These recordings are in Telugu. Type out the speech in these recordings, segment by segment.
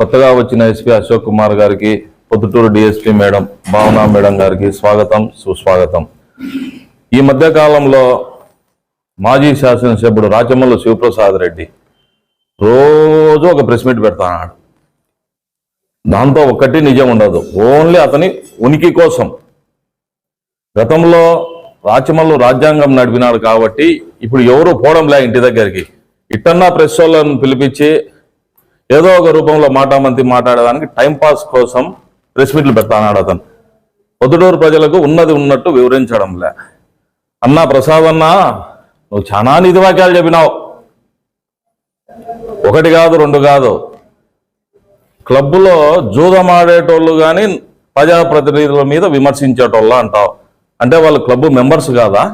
కొత్తగా వచ్చిన ఎస్పీ అశోక్ కుమార్ గారికి Proddatur DSP madam Bhavana madam గారికి స్వాగతం సుస్వాగతం. ఈ మధ్య కాలంలో మాజీ శాసనసభ్యుడు రాచమల్లు శివప్రసాద్ రెడ్డి రోజు ఒక ప్రెస్ మీట్ పెడతాడు. దాంతో ఒక్కటి నిజం ఉండదు. ఓన్లీ అతని ఉనికి కోసం. గతంలో రాచమల్లు రాజ్యాంగం నడిపినాడు కాబట్టి ఇప్పుడు ఎవరు పోవడంలే ఇంటి దగ్గరికి. ఇట్టన్నా ప్రెస్ వాళ్ళని పిలిపించి ఏదో ఒక రూపంలో మాటామంతి మాట్లాడడానికి టైం పాస్ కోసం ప్రెస్ మీట్లు పెడతానాడు అతను. పొద్దుటూరు ప్రజలకు ఉన్నది ఉన్నట్టు వివరించడంలే. అన్నా ప్రసాద్ అన్నా నువ్వు చాలా నిధి వాక్యాలు చెప్పినావు. ఒకటి కాదు రెండు కాదు. క్లబ్లో జూదం ఆడేటోళ్ళు కానీ ప్రజాప్రతినిధుల మీద విమర్శించేటోళ్ళ అంటావు. అంటే వాళ్ళు క్లబ్ మెంబర్స్ కాదా?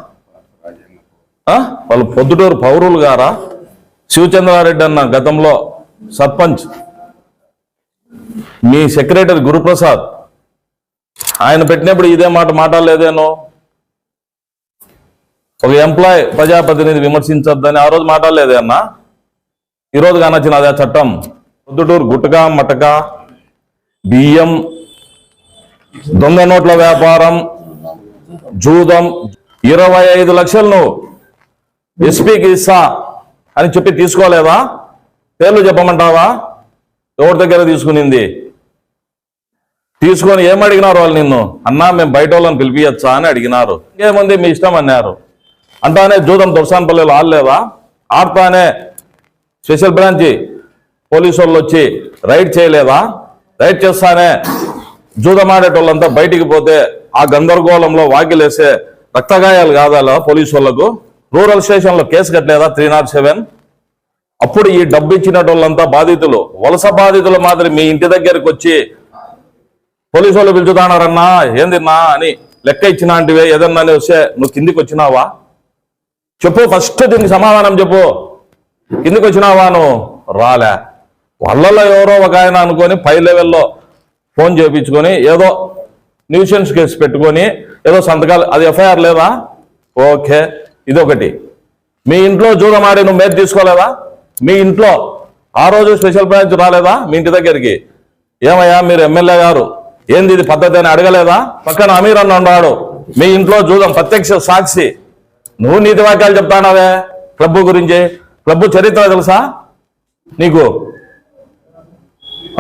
వాళ్ళు పొద్దుటూరు పౌరులు గారా? శివచంద్రారెడ్డి అన్న గతంలో సర్పంచ్. మీ సెక్రటరీ గురుప్రసాద్ ఆయన పెట్టినప్పుడు ఇదే మాట మాట్లాడలేదేనో? ఒక ఎంప్లాయ్ ప్రజాప్రతినిధి విమర్శించొద్దని ఆ రోజు మాట్లాడలేదే అన్న? ఈరోజు కానొచ్చిన అదే చట్టం. పొద్దుటూరు గుట్టక మటక బియ్యం దొంగ నోట్ల వ్యాపారం జూదం ఇరవై ఐదు లక్షలు నువ్వు ఎస్పీకి ఇస్తా అని చెప్పి తీసుకోలేదా? పేర్లు చెప్పమంటావా? ఎవరి దగ్గర తీసుకునింది? తీసుకొని ఏం అడిగినారు వాళ్ళు నిన్ను? అన్నా మేము బయట వాళ్ళని పిలిపించచ్చా అని అడిగినారు. ఇంకేముంది? మీ ఇష్టం అన్నారు. అంటానే జూదం దొరసానపల్లిలో ఆడలేదా? ఆడతానే స్పెషల్ బ్రాంచి పోలీసు వాళ్ళు వచ్చి రైడ్ చేయలేదా? రైడ్ చేస్తానే జూదం ఆడేటోళ్ళంతా బయటికి పోతే ఆ గందరగోళంలో వాకిలేసే రక్తగాయాలు కాదా పోలీసు వాళ్ళకు రూరల్ స్టేషన్లో కేసు కట్టలేదా త్రీ నాట్ సెవెన్? అప్పుడు ఈ డబ్బు ఇచ్చినటోళ్ళంతా బాధితులు. వలస బాధితుల మాదిరి మీ ఇంటి దగ్గరికి వచ్చి పోలీసు వాళ్ళు పిలుచుతానారన్నా ఏందిన్నా అని లెక్క ఇచ్చినాంటివే. ఏదన్నా వస్తే నువ్వు కిందికి వచ్చినావా చెప్పు ఫస్ట్ దీనికి సమాధానం చెప్పు. కిందికి వచ్చినావా నువ్వు? రాలే. వాళ్ళలో ఎవరో ఒక ఆయన అనుకొని పై లెవెల్లో ఫోన్ చేయించుకొని ఏదో న్యూసెన్స్ కేసు పెట్టుకొని ఏదో సంతకాలు అది ఎఫ్ఐఆర్ లేదా? ఓకే ఇదొకటి. మీ ఇంట్లో జూదమాడి నువ్వు మీద తీసుకోలేదా? మీ ఇంట్లో ఆ రోజు స్పెషల్ బ్రాంచ్ రాలేదా? మీ ఇంటి దగ్గరికి. ఏమయ్యా మీరు ఎమ్మెల్యే గారు ఏంది ఇది పద్ధతి అని అడగలేదా? పక్కన అమీర్ అన్న ఉన్నాడు. మీ ఇంట్లో చూద్దాం ప్రత్యక్ష సాక్షి. నువ్వు నీతి వాక్యాలు చెప్తానవే క్లబ్ గురించి. క్లబ్ చరిత్ర తెలుసా? నీకు?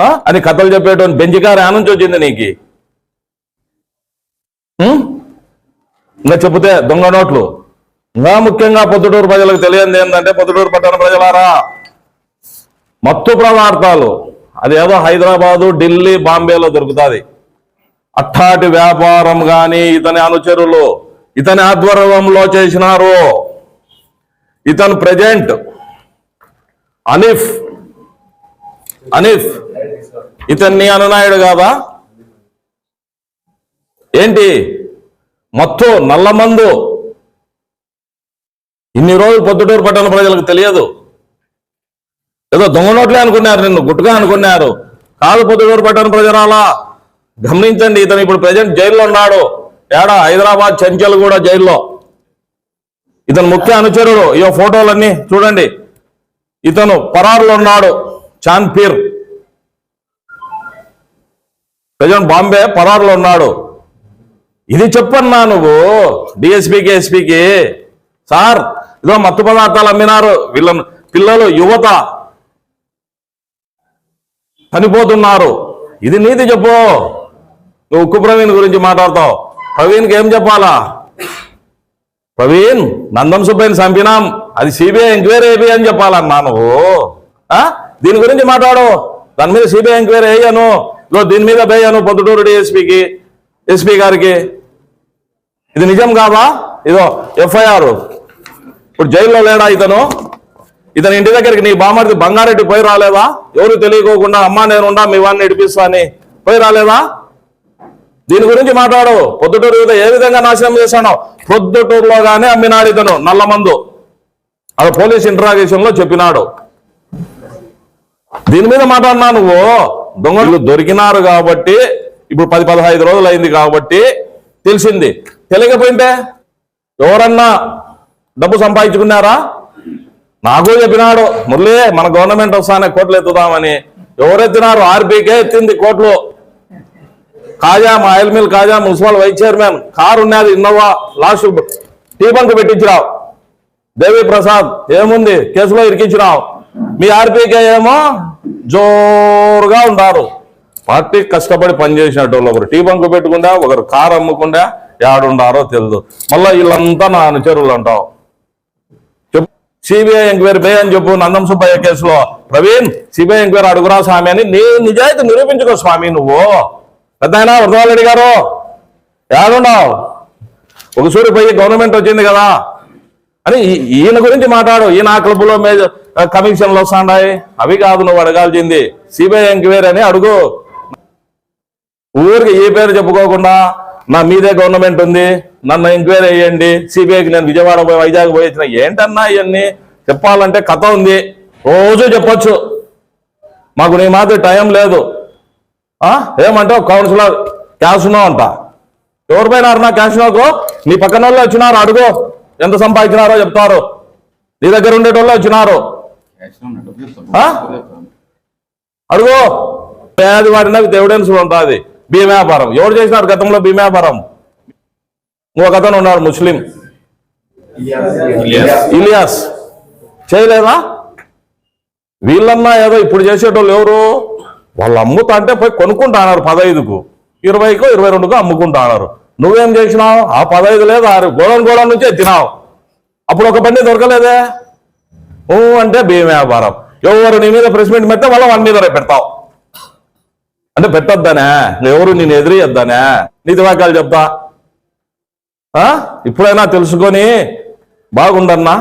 అని కథలు చెప్పేటువంటి బెంజికారు ఆ వచ్చింది నీకు. ఇంకా చెబితే దొంగ నోట్లు. ఇంకా ముఖ్యంగా పొద్దుటూరు ప్రజలకు తెలియంది ఏంటంటే పొద్దుటూరు పట్టణ ప్రజలారా మత్తు పదార్థాలు అదేదో హైదరాబాదు ఢిల్లీ బాంబేలో దొరుకుతుంది. అట్టాటి వ్యాపారం కానీ ఇతని అనుచరులు ఇతని ఆధ్వర్యంలో చేసినారు. ఇతను ప్రజెంట్ అనిఫ్ అనిఫ్ ఇతన్ని అనునాయుడు కాదా? ఏంటి? మత్తు నల్లమందు. ఇన్ని రోజులు పొద్దుటూరు పట్టణ ప్రజలకు తెలియదు. ఏదో దొంగ నోట్లే అనుకున్నారు నిన్ను గుట్టుగా అనుకున్నారు. కాదు పొద్దుటూరు పట్టణ ప్రజరాలా? గమనించండి ఇతను ఇప్పుడు ప్రజెంట్ జైల్లో ఉన్నాడు. ఏడా హైదరాబాద్ చెంచల్ కూడా జైల్లో. ఇతను ముఖ్య అనుచరుడు. ఈ ఫోటోలన్నీ చూడండి. ఇతను పరారులో ఉన్నాడు చాన్పీర్ ప్రజెంట్ బాంబే పరారులో ఉన్నాడు. ఇది చెప్పన్నా నువ్వు డిఎస్పీకి ఎస్పీకి సార్ ఇదో మత్తు పదార్థాలు అమ్మినారు. వీళ్ళను పిల్లలు యువత చనిపోతున్నారు. ఇది నీతి చెప్పు. నువ్వు ఉక్కు ప్రవీణ్ గురించి మాట్లాడతావు. ప్రవీణ్కి ఏం చెప్పాలా? ప్రవీణ్ నందం సుబ్బయ్యని చంపినాం. అది సిబిఐ ఎంక్వైరీ అయ్యి అని చెప్పాలన్నా నువ్వు. దీని గురించి మాట్లాడు. దాని మీద సిబిఐ ఎంక్వైరీ వేయను దీని మీద వేయను పొద్దుటూరు డిఎస్పీకి ఎస్పీ గారికి. ఇది నిజం కాదా? ఇదో ఎఫ్ఐఆర్. ఇప్పుడు జైల్లో లేడా ఇతను? ఇతని ఇంటి దగ్గరికి నీ బామర్ది బంగారెడ్డి పోయి రాలేదా? ఎవరు తెలియకోకుండా అమ్మా నేను ఉండా మీ వాడిని ఇడిపిస్తా అని పోయి రాలేదా? దీని గురించి మాట్లాడు. పొద్దుటూరు యువత ఏ విధంగా నాశనం చేశానో? పొద్దుటూరులోగానే అమ్మినాడు ఇతను నల్లమందు. అది పోలీస్ ఇంటరాగేషన్లో చెప్పినాడు. దీని మీద మాట్లాడినా నువ్వు? దొంగలు దొరికినారు కాబట్టి ఇప్పుడు పది పదహైదు రోజులు అయింది కాబట్టి తెలిసింది. తెలియకపోయింటే ఎవరన్నా డబ్బు సంపాదించుకున్నారా? నాకు చెప్పినాడు మురళి మన గవర్నమెంట్ వస్తానే కోట్లు ఎత్తుదామని. ఎవరెత్తినారు? ఆర్బీకే ఎత్తింది కోట్లు. కాజా మా oil mill Kaja municipal vice chairman car ఉన్నది ఇన్నోవా లాస్ట్ టీ బంక్ పెట్టించిరావు దేవి ప్రసాద్ ఏముంది? కేసులో ఇరికించినావు. మీ ఆర్పీకే ఏమో జోరుగా ఉన్నారు పార్టీ కష్టపడి పనిచేసినట్టు వాళ్ళు ఒకరు. టీ బంక్ పెట్టుకుండా ఒకరు కారు అమ్ముకుండా ఏడుండారో తెలియదు మళ్ళీ వీళ్ళంతా నా అనుచరులు అంటావు. సిబిఐ ఎంక్వైరీ బే అని చెప్పు నందం సుబ్బయ్య కేసులో. ప్రవీణ్ సిబిఐ ఎంక్వైరీ అడుగురా స్వామి అని నీ నిజాయితీ నిరూపించుకో స్వామి నువ్వు. పెద్ద వరదవాళ్ళరెడ్డి గారు ఏడున్నావు? ఒక పోయి గవర్నమెంట్ వచ్చింది కదా. అని ఈయన గురించి మాట్లాడు. ఈయన ఆ క్లబ్లో మేజర్ కమిషన్లు వస్తాయి అవి కాదు నువ్వు అడగాల్సింది. సిబిఐ ఎంక్వైరీ అని అడుగు. ఊరికి ఏ పేరు చెప్పుకోకుండా నా మీదే గవర్నమెంట్ ఉంది నన్ను ఎంక్వైరీ చేయండి. సిబిఐకి నేను విజయవాడ పోయి వైజాగ్ పోయి వచ్చిన ఏంటన్నా ఇవన్నీ? చెప్పాలంటే కథ ఉంది. రోజు చెప్పొచ్చు. మాకు నీ మాత్రం టైం లేదు. ఏమంటే ఏమంటావు? కౌన్సిలర్ క్యాష్నో అంట. ఎవరిపైన పోయినారు నా క్యాష్నోకు నీ పక్కన వాళ్ళు వచ్చినారు అడుగు. ఎంత సంపాదించినారో చెప్తారు. నీ దగ్గర ఉండేటోళ్ళు వచ్చినారు. అడుగు. పేద వాడిన ఎవిడెన్స్ ఉంటుంది. భీమ వ్యాపారం ఎవరు చేసినారు గతంలో భీమ వ్యాపారం ఇంకొక అతను ఉన్నాడు ముస్లిం. ఇలియాస్. చేయలేదా? వీళ్ళన్నా ఏదో ఇప్పుడు చేసేటోళ్ళు ఎవరు? వాళ్ళు అమ్ముతా అంటే పోయి కొనుక్కుంటాన్నారు పదహైదుకు. ఇరవైకో ఇరవై రెండుకో అమ్ముకుంటాన్నారు నువ్వేం చేసినావు? ఆ పదహైదు లేదు ఆరు? గోడౌన్ గోడౌన్ నుంచే ఎత్తినావు అప్పుడు ఒక బండి దొరకలేదే? ఊ అంటే బియ్యం వ్యాపారం ఎవరు నీ మీద ప్రెస్ మీట్ పెడితే వాళ్ళ వాడి మీద పెడతావు. అంటే పెట్టొద్దానే. ఎవరు నేను ఎదురయ్యొద్దానే నీతి వాక్యాలు చెప్తా. ఆ? ఇప్పుడైనా తెలుసుకొని బాగుండన్నా.